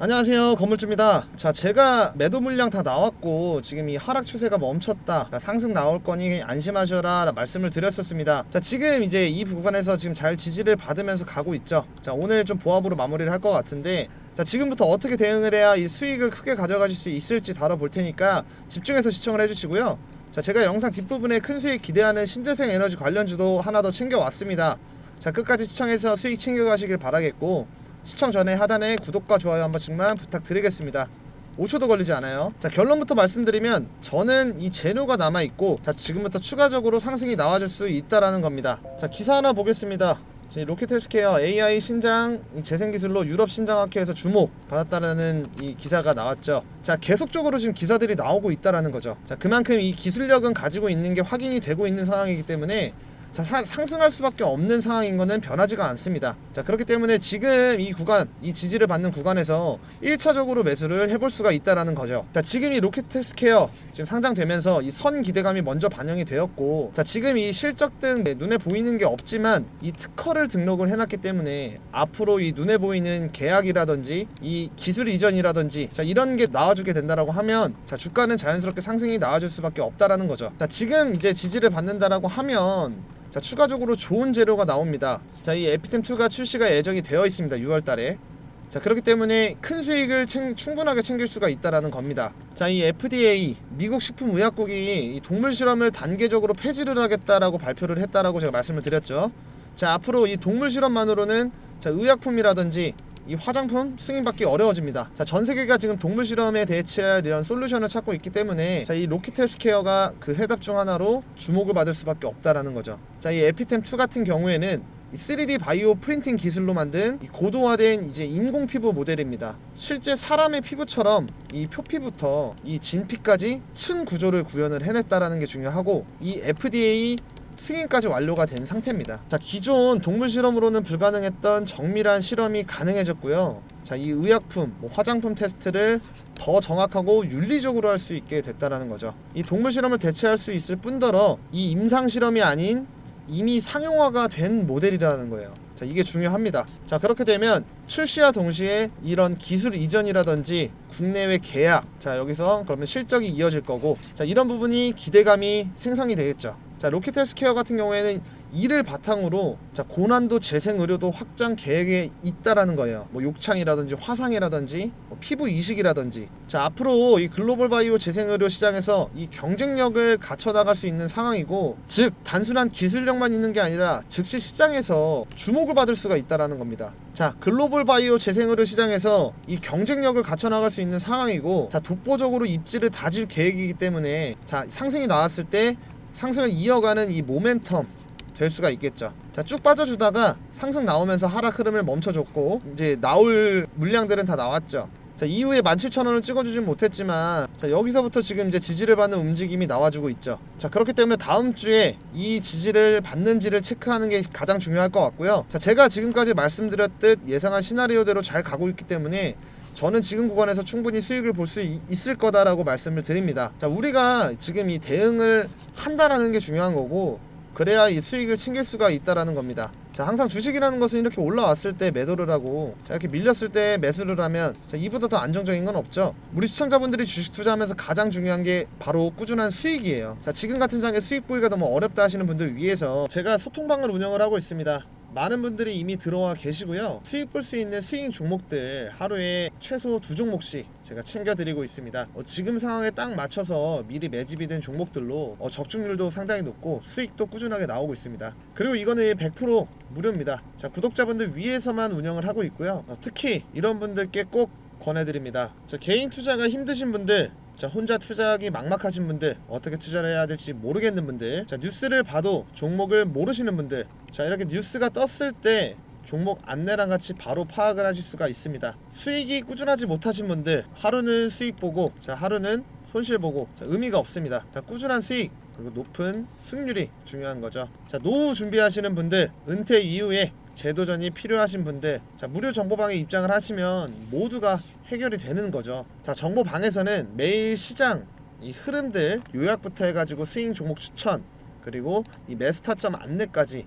안녕하세요 건물주입니다. 자 제가 매도 물량 다 나왔고 지금 이 하락 추세가 멈췄다. 자, 상승 나올 거니 안심하셔라 라 말씀을 드렸었습니다. 자 지금 이제 이 구간에서 지금 잘 지지를 받으면서 가고 있죠. 자 오늘 좀 보합으로 마무리를 할 것 같은데 자 지금부터 어떻게 대응을 해야 이 수익을 크게 가져가실 수 있을지 다뤄볼 테니까 집중해서 시청을 해주시고요. 자 제가 영상 뒷부분에 큰 수익 기대하는 신재생 에너지 관련주도 하나 더 챙겨왔습니다. 자 끝까지 시청해서 수익 챙겨가시길 바라겠고 시청 전에 하단에 구독과 좋아요 한 번씩만 부탁드리겠습니다. 5초도 걸리지 않아요. 자 결론부터 말씀드리면 저는 이 재료가 남아 있고 자 지금부터 추가적으로 상승이 나와줄 수 있다라는 겁니다. 자 기사 하나 보겠습니다. 제 로켓헬스케어 AI 신장 이 재생 기술로 유럽 신장학회에서 주목 받았다라는 이 기사가 나왔죠. 자 계속적으로 지금 기사들이 나오고 있다라는 거죠. 자 그만큼 이 기술력은 가지고 있는 게 확인이 되고 있는 상황이기 때문에 자, 사- 상승할 수밖에 없는 상황인 거는 변하지가 않습니다. 자, 그렇기 때문에 지금 이 구간, 이 지지를 받는 구간에서 1차적으로 매수를 해볼 수가 있다라는 거죠. 자, 지금 이 로켓헬스케어 지금 상장되면서 이 선 기대감이 먼저 반영이 되었고, 자, 지금 이 실적 등 눈에 보이는 게 없지만 이 특허를 등록을 해놨기 때문에 앞으로 이 눈에 보이는 계약이라든지 이 기술 이전이라든지 자, 이런 게 나와주게 된다라고 하면 자, 주가는 자연스럽게 상승이 나와줄 수밖에 없다라는 거죠. 자, 지금 이제 지지를 받는다라고 하면 자 추가적으로 좋은 재료가 나옵니다. 자이 에피템2가 출시가 예정이 되어 있습니다. 6월달에. 자 그렇기 때문에 큰 수익을 챙- 충분하게 챙길 수가 있다라는 겁니다. 자 이 FDA 미국 식품의약국이 이 동물 실험을 단계적으로 폐지를 하겠다라고 발표를 했다라고 제가 말씀을 드렸죠. 자 앞으로 이 동물 실험만으로는 자 의약품이라든지 이 화장품 승인받기 어려워집니다. 자, 전 세계가 지금 동물 실험에 대체할 이런 솔루션을 찾고 있기 때문에 자, 이 로키텔스케어가 그 해답 중 하나로 주목을 받을 수밖에 없다라는 거죠. 자, 이 에피템 2 같은 경우에는 이 3D 바이오 프린팅 기술로 만든 이 고도화된 이제 인공 피부 모델입니다. 실제 사람의 피부처럼 이 표피부터 이 진피까지 층 구조를 구현을 해냈다라는 게 중요하고 이 FDA 승인까지 완료가 된 상태입니다. 자, 기존 동물 실험으로는 불가능했던 정밀한 실험이 가능해졌고요. 자, 이 의약품, 뭐 화장품 테스트를 더 정확하고 윤리적으로 할 수 있게 됐다라는 거죠. 이 동물 실험을 대체할 수 있을 뿐더러 이 임상 실험이 아닌 이미 상용화가 된 모델이라는 거예요. 자, 이게 중요합니다. 자, 그렇게 되면 출시와 동시에 이런 기술 이전이라든지 국내외 계약, 자, 여기서 그러면 실적이 이어질 거고, 자, 이런 부분이 기대감이 생성이 되겠죠. 자, 로켓 헬스케어 같은 경우에는 이를 바탕으로 자, 고난도 재생 의료도 확장 계획에 있다라는 거예요. 뭐 욕창이라든지 화상이라든지 뭐 피부 이식이라든지 자, 앞으로 이 글로벌 바이오 재생 의료 시장에서 이 경쟁력을 갖춰 나갈 수 있는 상황이고 즉 단순한 기술력만 있는 게 아니라 즉시 시장에서 주목을 받을 수가 있다라는 겁니다. 자, 글로벌 바이오 재생 의료 시장에서 이 경쟁력을 갖춰 나갈 수 있는 상황이고 자, 독보적으로 입지를 다질 계획이기 때문에 자, 상승이 나왔을 때 상승을 이어가는 이 모멘텀 될 수가 있겠죠. 자, 쭉 빠져주다가 상승 나오면서 하락 흐름을 멈춰줬고 이제 나올 물량들은 다 나왔죠. 자, 이후에 17,000원을 찍어주진 못했지만 자, 여기서부터 지금 이제 지지를 받는 움직임이 나와주고 있죠. 자, 그렇기 때문에 다음 주에 이 지지를 받는지를 체크하는 게 가장 중요할 것 같고요. 자, 제가 지금까지 말씀드렸듯 예상한 시나리오대로 잘 가고 있기 때문에 저는 지금 구간에서 충분히 수익을 볼 수 있을 거다라고 말씀을 드립니다. 자, 우리가 지금 이 대응을 한다라는 게 중요한 거고 그래야 이 수익을 챙길 수가 있다라는 겁니다. 자, 항상 주식이라는 것은 이렇게 올라왔을 때 매도를 하고 자, 이렇게 밀렸을 때 매수를 하면 자, 이보다 더 안정적인 건 없죠. 우리 시청자분들이 주식 투자하면서 가장 중요한 게 바로 꾸준한 수익이에요. 자, 지금 같은 장에 수익 보기가 너무 어렵다 하시는 분들 위해서 제가 소통방을 운영을 하고 있습니다. 많은 분들이 이미 들어와 계시고요. 수익 볼 수 있는 스윙 종목들 하루에 최소 두 종목씩 제가 챙겨드리고 있습니다. 어, 지금 상황에 딱 맞춰서 미리 매집이 된 종목들로 어, 적중률도 상당히 높고 수익도 꾸준하게 나오고 있습니다. 그리고 이거는 100% 무료입니다. 자 구독자분들 위해서만 운영을 하고 있고요. 어, 특히 이런 분들께 꼭 권해드립니다. 자, 개인 투자가 힘드신 분들 자 혼자 투자하기 막막하신 분들 어떻게 투자를 해야 될지 모르겠는 분들 자 뉴스를 봐도 종목을 모르시는 분들 자 이렇게 뉴스가 떴을 때 종목 안내랑 같이 바로 파악을 하실 수가 있습니다. 수익이 꾸준하지 못하신 분들 하루는 수익 보고 자 하루는 손실 보고 자 의미가 없습니다. 자 꾸준한 수익 그리고 높은 승률이 중요한 거죠. 자 노후 준비하시는 분들 은퇴 이후에 제도전이 필요하신 분들 자 무료 정보방에 입장을 하시면 모두가 해결이 되는 거죠. 자 정보방에서는 매일 시장 이 흐름들 요약부터 해가지고 스윙 종목 추천 그리고 이 매스타점 안내까지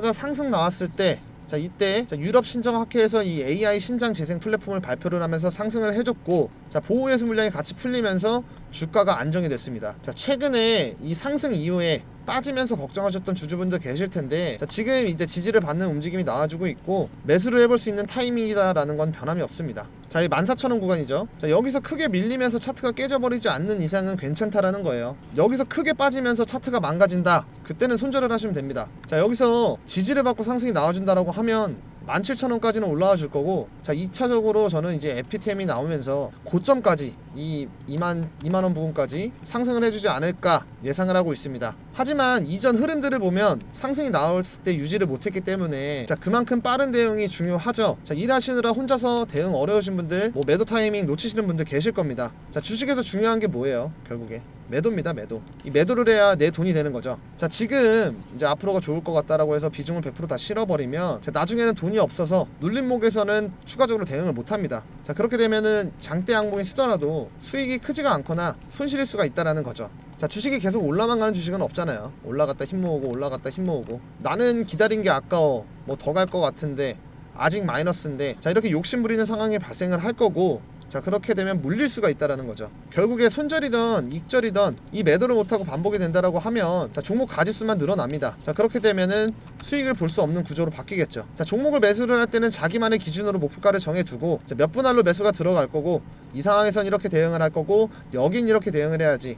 가 상승 나왔을 때 자 이때 자, 유럽 신정 학회에서 이 AI 신장 재생 플랫폼을 발표를 하면서 상승을 해줬고 자 보호 예수 물량이 같이 풀리면서 주가가 안정이 됐습니다. 자 최근에 이 상승 이후에 빠지면서 걱정하셨던 주주분들 계실 텐데 자 지금 이제 지지를 받는 움직임이 나와주고 있고 매수를 해볼 수 있는 타이밍이다라는 건 변함이 없습니다. 자, 이 14,000원 구간이죠. 자, 여기서 크게 밀리면서 차트가 깨져버리지 않는 이상은 괜찮다라는 거예요. 여기서 크게 빠지면서 차트가 망가진다. 그때는 손절을 하시면 됩니다. 자, 여기서 지지를 받고 상승이 나와준다라고 하면 17,000원까지는 올라와 줄 거고 자 2차적으로 저는 이제 에피템이 나오면서 고점까지 이 2만 2만 원 부분까지 상승을 해주지 않을까 예상을 하고 있습니다. 하지만 이전 흐름들을 보면 상승이 나왔을 때 유지를 못했기 때문에 자 그만큼 빠른 대응이 중요하죠. 자 일하시느라 혼자서 대응 어려우신 분들 뭐 매도 타이밍 놓치시는 분들 계실 겁니다. 자 주식에서 중요한 게 뭐예요? 결국에 매도입니다 매도. 이 매도를 해야 내 돈이 되는 거죠. 자 지금 이제 앞으로가 좋을 것 같다라고 해서 비중을 100%다 실어버리면 자, 나중에는 돈이 없어서 눌림목에서는 추가적으로 대응을 못합니다. 자 그렇게 되면은 장대 양봉이 쓰더라도 수익이 크지가 않거나 손실일 수가 있다라는 거죠. 자 주식이 계속 올라만 가는 주식은 없잖아요. 올라갔다 힘 모으고 올라갔다 힘 모으고. 나는 기다린 게 아까워. 뭐 더 갈 것 같은데 아직 마이너스인데. 자 이렇게 욕심 부리는 상황이 발생을 할 거고 자 그렇게 되면 물릴 수가 있다라는 거죠. 결국에 손절이든 익절이든 이 매도를 못하고 반복이 된다라고 하면 자 종목 가지수만 늘어납니다. 자 그렇게 되면은 수익을 볼 수 없는 구조로 바뀌겠죠. 자 종목을 매수를 할 때는 자기만의 기준으로 목표가를 정해두고 자, 몇 분 할로 매수가 들어갈 거고 이 상황에선 이렇게 대응을 할 거고 여긴 이렇게 대응을 해야지.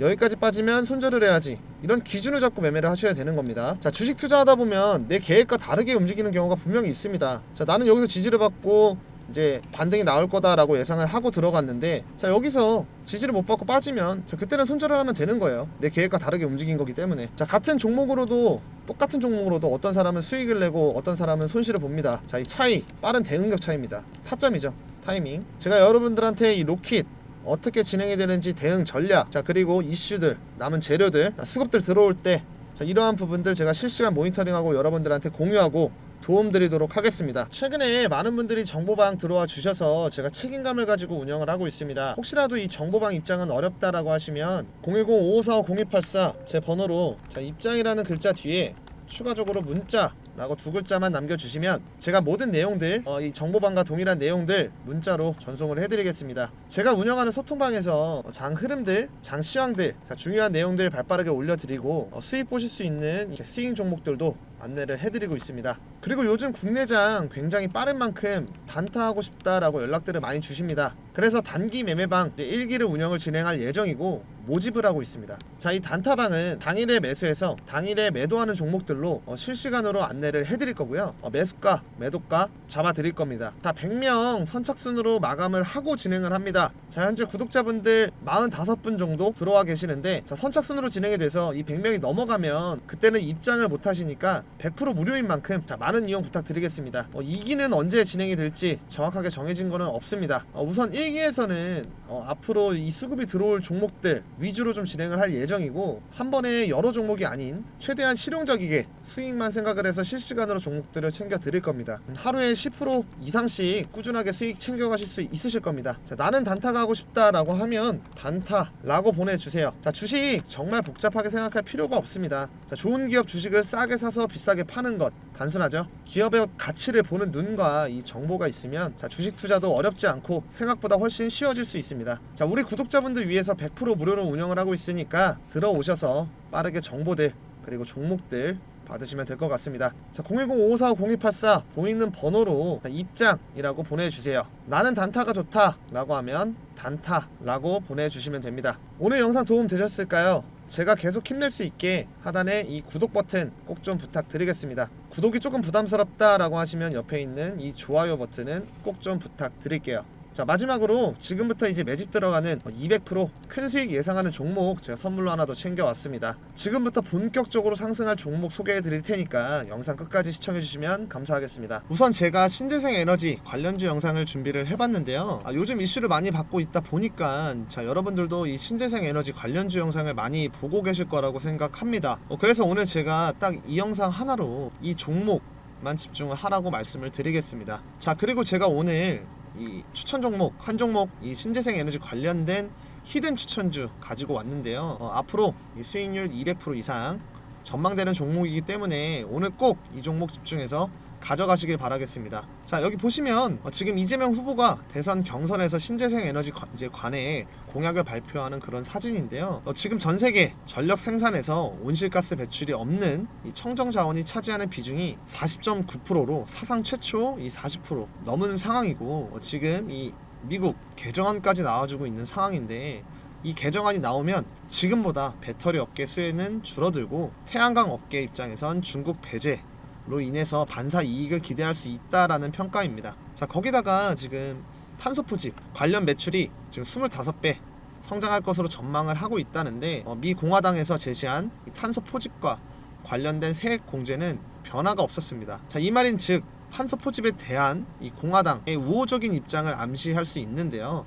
여기까지 빠지면 손절을 해야지 이런 기준을 잡고 매매를 하셔야 되는 겁니다 자 주식 투자하다 보면 내 계획과 다르게 움직이는 경우가 분명히 있습니다 자 나는 여기서 지지를 받고 이제 반등이 나올 거다라고 예상을 하고 들어갔는데 자 여기서 지지를 못 받고 빠지면 자 그때는 손절을 하면 되는 거예요. 내 계획과 다르게 움직인 거기 때문에. 자 같은 종목으로도 똑같은 종목으로도 어떤 사람은 수익을 내고 어떤 사람은 손실을 봅니다. 자 이 차이 빠른 대응력 차이입니다. 타점이죠 타이밍. 제가 여러분들한테 이 로킷 어떻게 진행이 되는지 대응 전략 자 그리고 이슈들 남은 재료들 자, 수급들 들어올 때 자, 이러한 부분들 제가 실시간 모니터링하고 여러분들한테 공유하고 도움드리도록 하겠습니다. 최근에 많은 분들이 정보방 들어와 주셔서 제가 책임감을 가지고 운영을 하고 있습니다. 혹시라도 이 정보방 입장은 어렵다라고 하시면 010-5545-0284 제 번호로 자 입장이라는 글자 뒤에 추가적으로 문자 라고 두 글자만 남겨주시면 제가 모든 내용들 어, 이 정보방과 동일한 내용들 문자로 전송을 해드리겠습니다. 제가 운영하는 소통방에서 장 흐름들, 장 시황들, 자, 중요한 내용들 발빠르게 올려드리고 어, 수익 보실 수 있는 스윙 종목들도 안내를 해드리고 있습니다. 그리고 요즘 국내장 굉장히 빠른 만큼 단타하고 싶다라고 연락들을 많이 주십니다. 그래서 단기 매매방 1기를 운영을 진행할 예정이고 모집을 하고 있습니다. 자, 이 단타방은 당일에 매수해서 당일에 매도하는 종목들로 어, 실시간으로 안내를 해드릴 거고요. 어, 매수가, 매도가 잡아드릴 겁니다. 다 100명 선착순으로 마감을 하고 진행을 합니다. 자, 현재 구독자분들 45분 정도 들어와 계시는데 자, 선착순으로 진행이 돼서 이 100명이 넘어가면 그때는 입장을 못 하시니까 100% 무료인 만큼 자, 많은 이용 부탁드리겠습니다. 어, 2기는 언제 진행이 될지 정확하게 정해진 거는 없습니다. 어, 우선 1기에서는 어, 앞으로 이 수급이 들어올 종목들 위주로 좀 진행을 할 예정이고 한 번에 여러 종목이 아닌 최대한 실용적이게 수익만 생각을 해서 실시간으로 종목들을 챙겨 드릴 겁니다. 음, 하루에 10% 이상씩 꾸준하게 수익 챙겨 가실 수 있으실 겁니다. 자, 나는 단타가 하고 싶다라고 하면 단타라고 보내주세요. 자, 주식 정말 복잡하게 생각할 필요가 없습니다. 자, 좋은 기업 주식을 싸게 사서 비 싸게 파는 것 단순하죠. 기업의 가치를 보는 눈과 이 정보가 있으면 자, 주식 투자도 어렵지 않고 생각보다 훨씬 쉬워질 수 있습니다. 자, 우리 구독자분들 위해서 100% 무료로 운영을 하고 있으니까 들어오셔서 빠르게 정보들 그리고 종목들 받으시면 될 것 같습니다. 자, 010-545-0284 보이는 번호로 입장이라고 보내주세요. 나는 단타가 좋다 라고 하면 단타라고 보내주시면 됩니다. 오늘 영상 도움 되셨을까요? 제가 계속 힘낼 수 있게 하단에 이 구독 버튼 꼭 좀 부탁드리겠습니다. 구독이 조금 부담스럽다라고 하시면 옆에 있는 이 좋아요 버튼은 꼭 좀 부탁드릴게요. 자 마지막으로 지금부터 이제 매집 들어가는 200%큰 수익 예상하는 종목 제가 선물로 하나 더 챙겨왔습니다. 지금부터 본격적으로 상승할 종목 소개해 드릴 테니까 영상 끝까지 시청해 주시면 감사하겠습니다. 우선 제가 신재생 에너지 관련주 영상을 준비를 해봤는데요. 아, 요즘 이슈를 많이 받고 있다 보니까 자 여러분들도 이 신재생 에너지 관련주 영상을 많이 보고 계실 거라고 생각합니다. 어, 그래서 오늘 제가 딱 이 영상 하나로 이 종목 만 집중을 하라고 말씀을 드리겠습니다. 자 그리고 제가 오늘 이 추천 종목 한 종목 이 신재생 에너지 관련된 히든 추천주 가지고 왔는데요. 어, 앞으로 이 수익률 200% 이상 전망되는 종목이기 때문에 오늘 꼭 이 종목 집중해서 가져가시길 바라겠습니다. 자 여기 보시면 어, 지금 이재명 후보가 대선 경선에서 신재생 에너지 관, 이제 관에 공약을 발표하는 그런 사진인데요. 어, 지금 전 세계 전력 생산에서 온실가스 배출이 없는 이 청정 자원이 차지하는 비중이 40.9%로 사상 최초 이 40% 넘은 상황이고 어, 지금 이 미국 개정안까지 나와주고 있는 상황인데 이 개정안이 나오면 지금보다 배터리 업계 수혜는 줄어들고 태양광 업계 입장에선 중국 배제 로 인해서 반사 이익을 기대할 수 있다라는 평가입니다. 자 거기다가 지금 탄소 포집 관련 매출이 지금 25배 성장할 것으로 전망을 하고 있다는데 어, 미 공화당에서 제시한 이 탄소 포집과 관련된 세액 공제는 변화가 없었습니다. 자 이 말인 즉 탄소 포집에 대한 이 공화당의 우호적인 입장을 암시할 수 있는데요.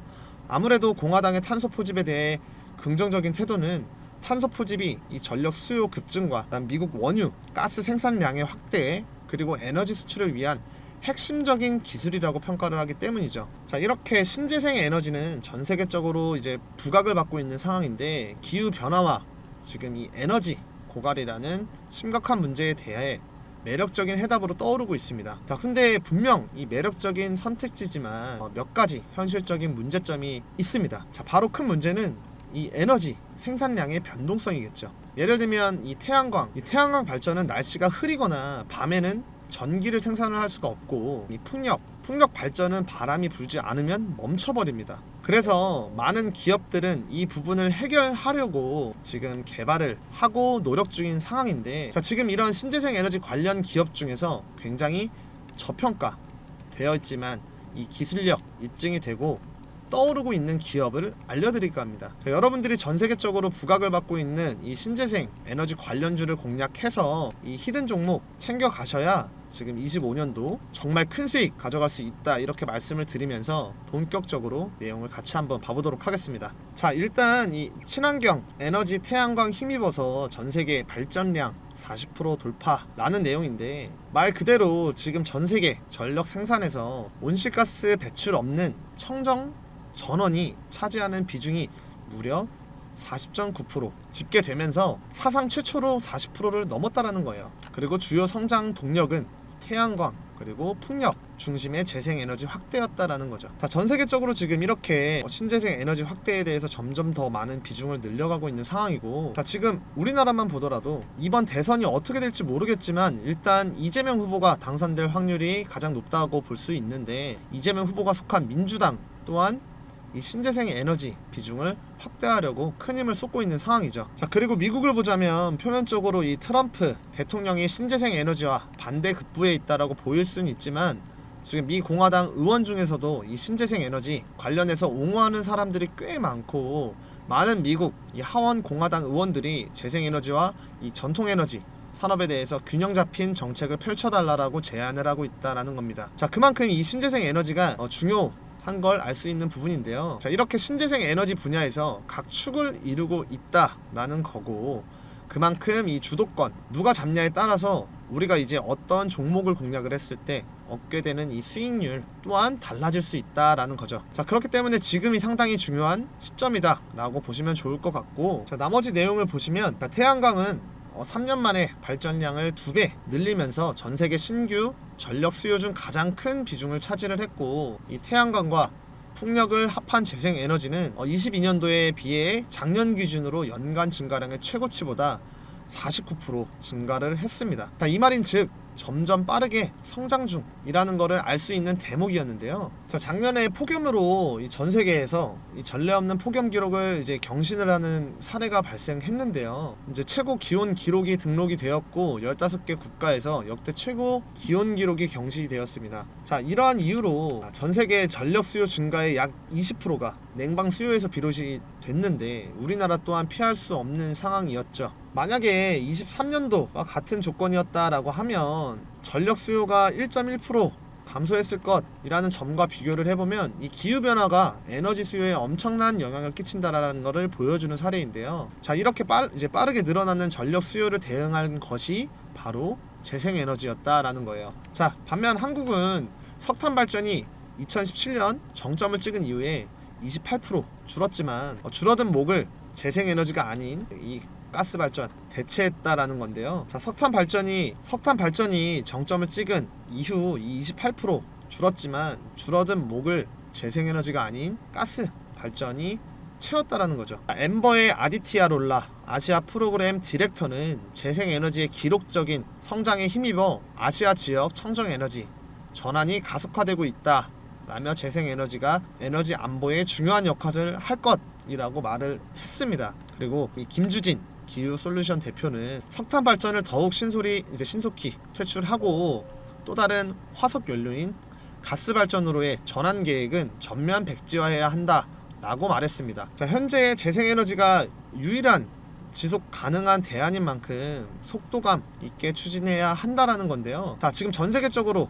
아무래도 공화당의 탄소 포집에 대해 긍정적인 태도는 탄소 포집이 이 전력 수요 급증과 미국 원유 가스 생산량의 확대 그리고 에너지 수출을 위한 핵심적인 기술이라고 평가를 하기 때문이죠. 자, 이렇게 신재생 에너지는 전 세계적으로 이제 부각을 받고 있는 상황인데 기후 변화와 지금 이 에너지 고갈이라는 심각한 문제에 대해 매력적인 해답으로 떠오르고 있습니다. 자, 근데 분명 이 매력적인 선택지지만 어, 몇 가지 현실적인 문제점이 있습니다. 자, 바로 큰 문제는 이 에너지 생산량의 변동성이겠죠. 예를 들면 이 태양광, 이 태양광 발전은 날씨가 흐리거나 밤에는 전기를 생산을 할 수가 없고 이 풍력, 풍력 발전은 바람이 불지 않으면 멈춰버립니다. 그래서 많은 기업들은 이 부분을 해결하려고 지금 개발을 하고 노력 중인 상황인데 자 지금 이런 신재생 에너지 관련 기업 중에서 굉장히 저평가 되어 있지만 이 기술력 입증이 되고 떠오르고 있는 기업을 알려드릴까 합니다. 자, 여러분들이 전 세계적으로 부각을 받고 있는 이 신재생 에너지 관련주를 공략해서 이 히든 종목 챙겨 가셔야 지금 25년도 정말 큰 수익 가져갈 수 있다 이렇게 말씀을 드리면서 본격적으로 내용을 같이 한번 봐보도록 하겠습니다. 자 일단 이 친환경 에너지 태양광 힘입어서 전 세계 발전량 40% 돌파라는 내용인데 말 그대로 지금 전 세계 전력 생산에서 온실가스 배출 없는 청정 전원이 차지하는 비중이 무려 40.9% 집계되면서 사상 최초로 40%를 넘었다라는 거예요. 그리고 주요 성장 동력은 태양광 그리고 풍력 중심의 재생 에너지 확대였다라는 거죠. 자, 전 세계적으로 지금 이렇게 신재생 에너지 확대에 대해서 점점 더 많은 비중을 늘려가고 있는 상황이고, 자, 지금 우리나라만 보더라도 이번 대선이 어떻게 될지 모르겠지만 일단 이재명 후보가 당선될 확률이 가장 높다고 볼 수 있는데 이재명 후보가 속한 민주당 또한 이 신재생 에너지 비중을 확대하려고 큰 힘을 쏟고 있는 상황이죠. 자, 그리고 미국을 보자면 표면적으로 이 트럼프 대통령이 신재생 에너지와 반대 급부에 있다라고 보일 수는 있지만 지금 미 공화당 의원 중에서도 이 신재생 에너지 관련해서 옹호하는 사람들이 꽤 많고 많은 미국 이 하원 공화당 의원들이 재생 에너지와 이 전통 에너지 산업에 대해서 균형 잡힌 정책을 펼쳐달라라고 제안을 하고 있다라는 겁니다. 자, 그만큼 이 신재생 에너지가 어, 중요 한 걸 알 수 있는 부분인데요. 자, 이렇게 신재생 에너지 분야에서 각 축을 이루고 있다라는 거고 그만큼 이 주도권 누가 잡냐에 따라서 우리가 이제 어떤 종목을 공략을 했을 때 얻게 되는 이 수익률 또한 달라질 수 있다라는 거죠. 자, 그렇기 때문에 지금이 상당히 중요한 시점이다라고 보시면 좋을 것 같고 자, 나머지 내용을 보시면 자, 태양광은 어, 3년 만에 발전량을 2배 늘리면서 전 세계 신규 전력 수요 중 가장 큰 비중을 차지를 했고 이 태양광과 풍력을 합한 재생 에너지는 어, 22년도에 비해 작년 기준으로 연간 증가량의 최고치보다 49% 증가를 했습니다. 자, 이 말인 즉 점점 빠르게 성장 중이라는 것을 알 수 있는 대목이었는데요. 자, 작년에 폭염으로 이전 세계에서 이 전례 없는 폭염 기록을 이제 경신을 하는 사례가 발생했는데요. 이제 최고 기온 기록이 등록이 되었고 15개 국가에서 역대 최고 기온 기록이 경신이 되었습니다. 자, 이러한 이유로 전 세계 전력 수요 증가의 약 20%가 냉방 수요에서 비롯이 됐는데 우리나라 또한 피할 수 없는 상황이었죠. 만약에 23년도와 같은 조건이었다라고 하면 전력 수요가 1.1% 감소했을 것이라는 점과 비교를 해보면 이 기후 변화가 에너지 수요에 엄청난 영향을 끼친다라는 것을 보여주는 사례인데요. 자 이렇게 빠, 이제 빠르게 늘어나는 전력 수요를 대응한 것이 바로 재생 에너지였다라는 거예요. 자 반면 한국은 석탄 발전이 2017년 정점을 찍은 이후에 28% 줄었지만 어, 줄어든 목을 재생 에너지가 아닌 이 가스 발전 대체했다라는 건데요. 자, 석탄 발전이 석탄 발전이 정점을 찍은 이후 이28% 줄었지만 줄어든 목을 재생 에너지가 아닌 가스 발전이 채웠다라는 거죠. 엠버의 아디티아 롤라 아시아 프로그램 디렉터는 재생 에너지의 기록적인 성장에 힘입어 아시아 지역 청정 에너지 전환이 가속화되고 있다. 라며 재생 에너지가 에너지 안보에 중요한 역할을 할 것이라고 말을 했습니다. 그리고 이 김주진 기후 솔루션 대표는 석탄 발전을 더욱 신소리 이제 신속히 퇴출하고 또 다른 화석 연료인 가스 발전으로의 전환 계획은 전면 백지화해야 한다라고 말했습니다. 자, 현재 재생 에너지가 유일한 지속 가능한 대안인 만큼 속도감 있게 추진해야 한다라는 건데요. 자, 지금 전 세계적으로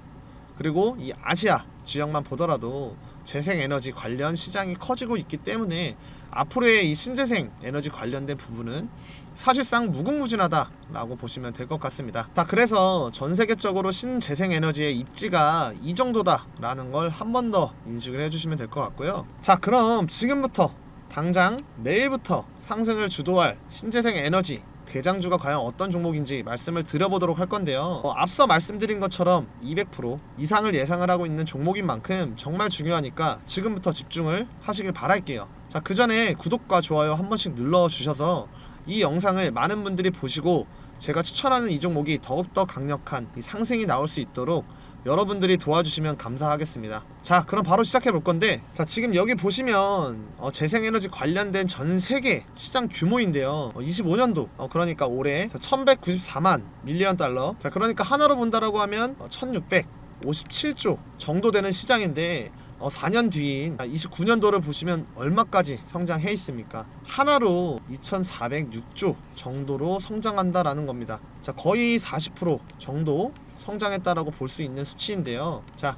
그리고 이 아시아 지역만 보더라도 재생 에너지 관련 시장이 커지고 있기 때문에 앞으로의 이 신재생 에너지 관련된 부분은 사실상 무궁무진하다라고 보시면 될 것 같습니다. 자, 그래서 전 세계적으로 신재생 에너지의 입지가 이 정도다라는 걸 한 번 더 인식을 해주시면 될 것 같고요. 자, 그럼 지금부터 당장 내일부터 상승을 주도할 신재생 에너지 대장주가 과연 어떤 종목인지 말씀을 드려보도록 할 건데요. 어, 앞서 말씀드린 것처럼 200% 이상을 예상을 하고 있는 종목인 만큼 정말 중요하니까 지금부터 집중을 하시길 바랄게요. 자, 그 전에 구독과 좋아요 한 번씩 눌러주셔서 이 영상을 많은 분들이 보시고 제가 추천하는 이 종목이 더욱더 강력한 이 상승이 나올 수 있도록 여러분들이 도와주시면 감사하겠습니다. 자, 그럼 바로 시작해 볼 건데, 자, 지금 여기 보시면 어, 재생에너지 관련된 전 세계 시장 규모인데요. 어, 25년도, 어, 그러니까 올해 1,194만 밀리언 달러. 자, 그러니까 하나로 본다라고 하면 어, 1,657조 정도 되는 시장인데. 어, 4년 뒤인 29년도를 보시면 얼마까지 성장해 있습니까? 하나로 2,406조 정도로 성장한다라는 겁니다. 자, 거의 40% 정도 성장했다라고 볼 수 있는 수치인데요. 자,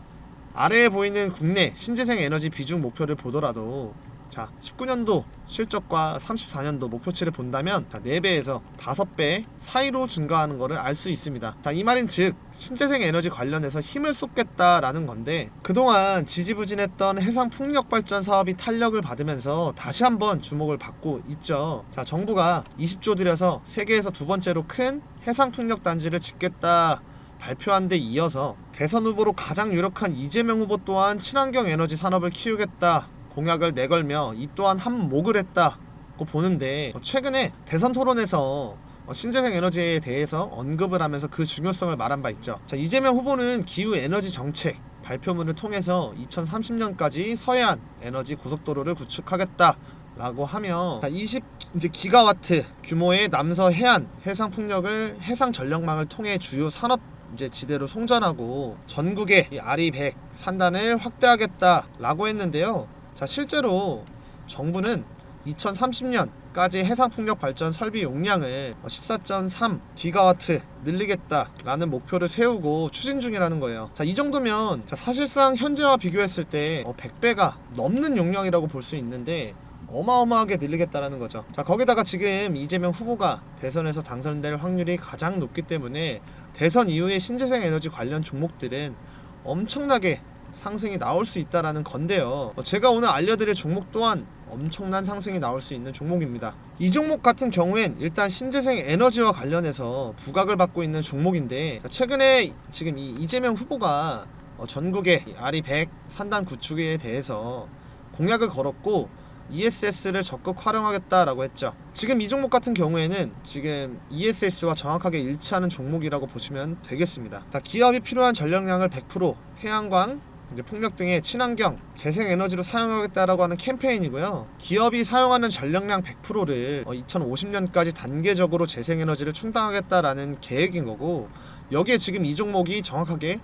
아래에 보이는 국내 신재생 에너지 비중 목표를 보더라도 자, 19년도 실적과 34년도 목표치를 본다면 자, 4배에서 5배 사이로 증가하는 것을 알 수 있습니다. 자, 이 말인 즉 신재생 에너지 관련해서 힘을 쏟겠다라는 건데 그동안 지지부진했던 해상 풍력 발전 사업이 탄력을 받으면서 다시 한번 주목을 받고 있죠. 자, 정부가 20조 들여서 세계에서 두 번째로 큰 해상 풍력 단지를 짓겠다 발표한 데 이어서 대선 후보로 가장 유력한 이재명 후보 또한 친환경 에너지 산업을 키우겠다 공약을 내걸며 이 또한 한몫을 했다고 보는데 최근에 대선 토론에서 신재생 에너지에 대해서 언급을 하면서 그 중요성을 말한 바 있죠. 자, 이재명 후보는 기후 에너지 정책 발표문을 통해서 2030년까지 서해안 에너지 고속도로를 구축하겠다. 라고 하며 20 이제 기가와트 규모의 남서 해안 해상 풍력을 해상 전력망을 통해 주요 산업 이제 지대로 송전하고 전국의 이 아리 100 산단을 확대하겠다라고 했는데요. 자, 실제로 정부는 2030년까지 해상 풍력 발전 설비 용량을 14.3 기가와트 늘리겠다라는 목표를 세우고 추진 중이라는 거예요. 자, 이 정도면 자, 사실상 현재와 비교했을 때 100배가 넘는 용량이라고 볼 수 있는데 어마어마하게 늘리겠다라는 거죠. 자, 거기다가 지금 이재명 후보가 대선에서 당선될 확률이 가장 높기 때문에 대선 이후에 신재생 에너지 관련 종목들은 엄청나게 상승이 나올 수 있다라는 건데요. 어, 제가 오늘 알려드릴 종목 또한 엄청난 상승이 나올 수 있는 종목입니다. 이 종목 같은 경우엔 일단 신재생 에너지와 관련해서 부각을 받고 있는 종목인데 최근에 지금 이 이재명 후보가 어, 전국의 아리 100 산단 구축에 대해서 공약을 걸었고 ESS를 적극 활용하겠다라고 했죠. 지금 이 종목 같은 경우에는 지금 ESS와 정확하게 일치하는 종목이라고 보시면 되겠습니다. 자, 기업이 필요한 전력량을 100% 태양광, 이제 풍력 등의 친환경, 재생에너지로 사용하겠다라고 하는 캠페인이고요. 기업이 사용하는 전력량 100%를 2050년까지 단계적으로 재생에너지를 충당하겠다라는 계획인 거고 여기에 지금 이 종목이 정확하게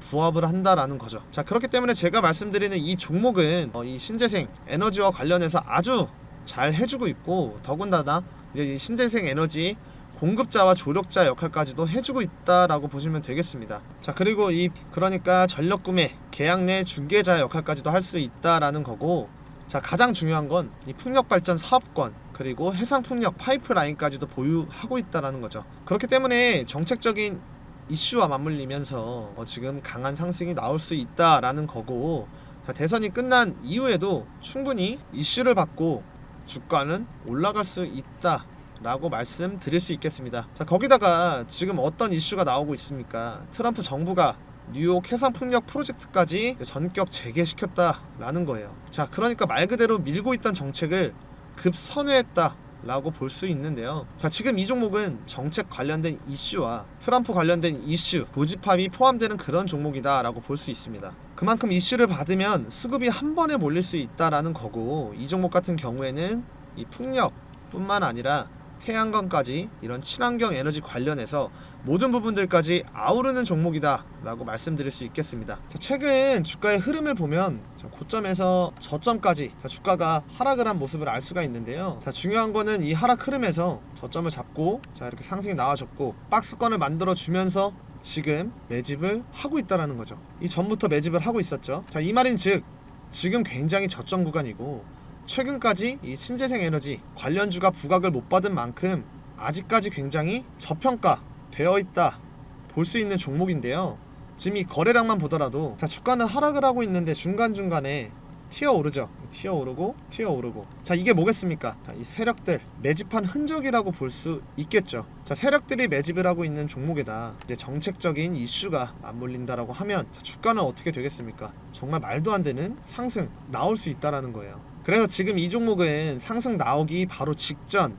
부합을 한다라는 거죠. 자 그렇기 때문에 제가 말씀드리는 이 종목은 어, 이 신재생 에너지와 관련해서 아주 잘 해주고 있고 더군다나 이제 이 신재생 에너지 공급자와 조력자 역할까지도 해주고 있다라고 보시면 되겠습니다. 자 그리고 이 그러니까 전력 구매 계약 내 중개자 역할까지도 할 수 있다라는 거고 자 가장 중요한 건 이 풍력 발전 사업권 그리고 해상 풍력 파이프라인까지도 보유하고 있다라는 거죠. 그렇기 때문에 정책적인 이슈와 맞물리면서 어, 지금 강한 상승이 나올 수 있다라는 거고 자, 대선이 끝난 이후에도 충분히 이슈를 받고 주가는 올라갈 수 있다 라고 말씀드릴 수 있겠습니다. 자 거기다가 지금 어떤 이슈가 나오고 있습니까? 트럼프 정부가 뉴욕 해상 풍력 프로젝트까지 전격 재개시켰다라는 거예요. 자 그러니까 말 그대로 밀고 있던 정책을 급선회했다. 라고 볼 수 있는데요. 자, 지금 이 종목은 정책 관련된 이슈와 트럼프 관련된 이슈, 고집합이 포함되는 그런 종목이다라고 볼 수 있습니다. 그만큼 이슈를 받으면 수급이 한 번에 몰릴 수 있다라는 거고 이 종목 같은 경우에는 이 풍력뿐만 아니라 태양광까지 이런 친환경 에너지 관련해서 모든 부분들까지 아우르는 종목이다라고 말씀드릴 수 있겠습니다. 자, 최근 주가의 흐름을 보면 자, 고점에서 저점까지 자, 주가가 하락을 한 모습을 알 수가 있는데요. 자, 중요한 거는 이 하락 흐름에서 저점을 잡고 자, 이렇게 상승이 나와줬고 박스권을 만들어 주면서 지금 매집을 하고 있다라는 거죠. 이 전부터 매집을 하고 있었죠. 자, 이 말인 즉 지금 굉장히 저점 구간이고 최근까지 이 신재생 에너지 관련주가 부각을 못 받은 만큼 아직까지 굉장히 저평가 되어 있다 볼 수 있는 종목인데요. 지금 이 거래량만 보더라도 자 주가는 하락을 하고 있는데 중간 중간에 튀어 오르죠. 튀어 오르고 튀어 오르고. 자 이게 뭐겠습니까? 자, 이 세력들 매집한 흔적이라고 볼 수 있겠죠. 자 세력들이 매집을 하고 있는 종목에다 이제 정책적인 이슈가 맞물린다라고 하면 자, 주가는 어떻게 되겠습니까? 정말 말도 안 되는 상승 나올 수 있다라는 거예요. 그래서 지금 이 종목은 상승 나오기 바로 직전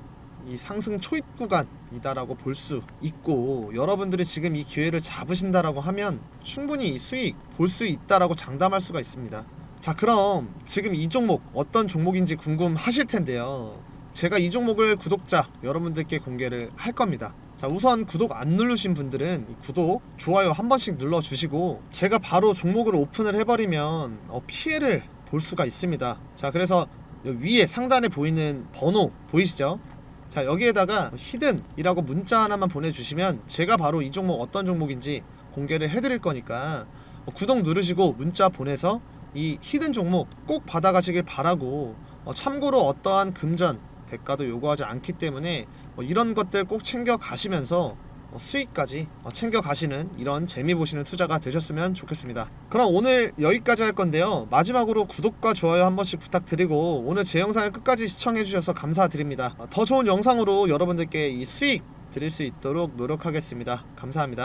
이 상승 초입 구간이다라고 볼 수 있고 여러분들이 지금 이 기회를 잡으신다라고 하면 충분히 이 수익 볼 수 있다라고 장담할 수가 있습니다. 자 그럼 지금 이 종목 어떤 종목인지 궁금하실 텐데요. 제가 이 종목을 구독자 여러분들께 공개를 할 겁니다. 자 우선 구독 안 누르신 분들은 이 구독, 좋아요 한 번씩 눌러주시고 제가 바로 종목을 오픈을 해버리면 어, 피해를 볼 수가 있습니다. 자 그래서 위에 상단에 보이는 번호 보이시죠? 자 여기에다가 히든이라고 문자 하나만 보내주시면 제가 바로 이 종목 어떤 종목인지 공개를 해드릴 거니까 어, 구독 누르시고 문자 보내서 이 히든 종목 꼭 받아가시길 바라고 어, 참고로 어떠한 금전 대가도 요구하지 않기 때문에 어, 이런 것들 꼭 챙겨 가시면서 어, 수익까지 어, 챙겨 가시는 이런 재미 보시는 투자가 되셨으면 좋겠습니다. 그럼 오늘 여기까지 할 건데요. 마지막으로 구독과 좋아요 한 번씩 부탁드리고 오늘 제 영상을 끝까지 시청해 주셔서 감사드립니다. 어, 더 좋은 영상으로 여러분들께 이 수익 드릴 수 있도록 노력하겠습니다. 감사합니다.